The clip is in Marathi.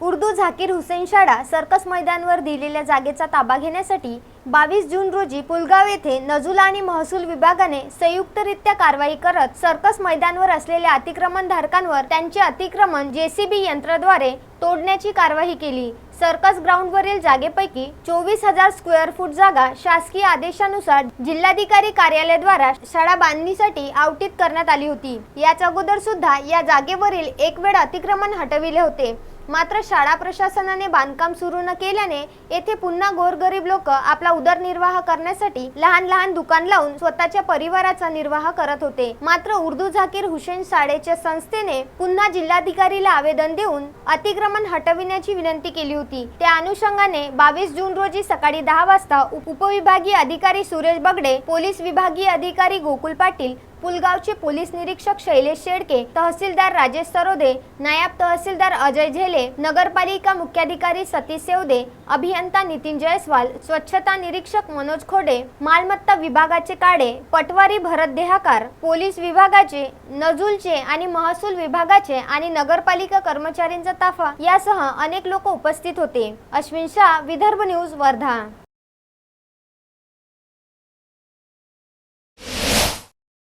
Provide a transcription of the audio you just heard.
उर्दू झाकीर हुसेन शाळा सर्कस मैदानवर दिलेल्या जागेचा ताबा घेण्यासाठी बावीस जून रोजी पुलगाव येथे नजुला आणि महसूल विभागाने संयुक्तरित्या कारवाई करत सर्कस मैदानवर असलेल्या अतिक्रमणधारकांवर त्यांचे अतिक्रमण जेसीबी यंत्राद्वारे तोडण्याची कारवाई केली. सर्कस ग्राउंडवरील जागेपैकी चोवीस हजार स्क्वेअर फूट जागा शासकीय आदेशानुसार जिल्हाधिकारी कार्यालयाद्वारा शाळा बांधणीसाठी आवटीत करण्यात आली होती. याच अगोदर सुद्धा या जागेवरील एक वेळ अतिक्रमण हटविले होते. मात्र शाळा प्रशासनाने बांधकाम सुरू न केल्याने येथे पुन्हा गोरगरीब लोक आपला उदरनिर्वाह करण्यासाठी लहान लहान दुकान लावून स्वतःच्या परिवाराचा निर्वाह करत होते. मात्र उर्दू झाकीर हुसेन शाळेच्या संस्थेने पुन्हा जिल्हाधिकारीला आवेदन देऊन अतिक्रमण हटविण्याची विनंती केली होती. त्या अनुषंगाने बावीस जून रोजी सकाळी दहा वाजता उपविभागीय अधिकारी सुरेश बगडे पोलीस विभागीय अधिकारी गोकुल पाटील पुलगावचे पोलीस निरीक्षक शैलेश शेडके तहसीलदार राजेश सरोदे नायब तहसीलदार अजय झेले नगरपालिका मुख्याधिकारी सतीश सेवदे अभियंता नितीन जयस्वाल स्वच्छता निरीक्षक मनोज खोडे मालमत्ता विभागाचे काडे पटवारी भरत देहाकार पोलीस विभागाचे नजूलचे आणि महसूल विभागाचे आणि नगरपालिका कर्मचाऱ्यांचा ताफा यासह अनेक लोक उपस्थित होते. अश्विन शाह विदर्भ न्यूज वर्धा.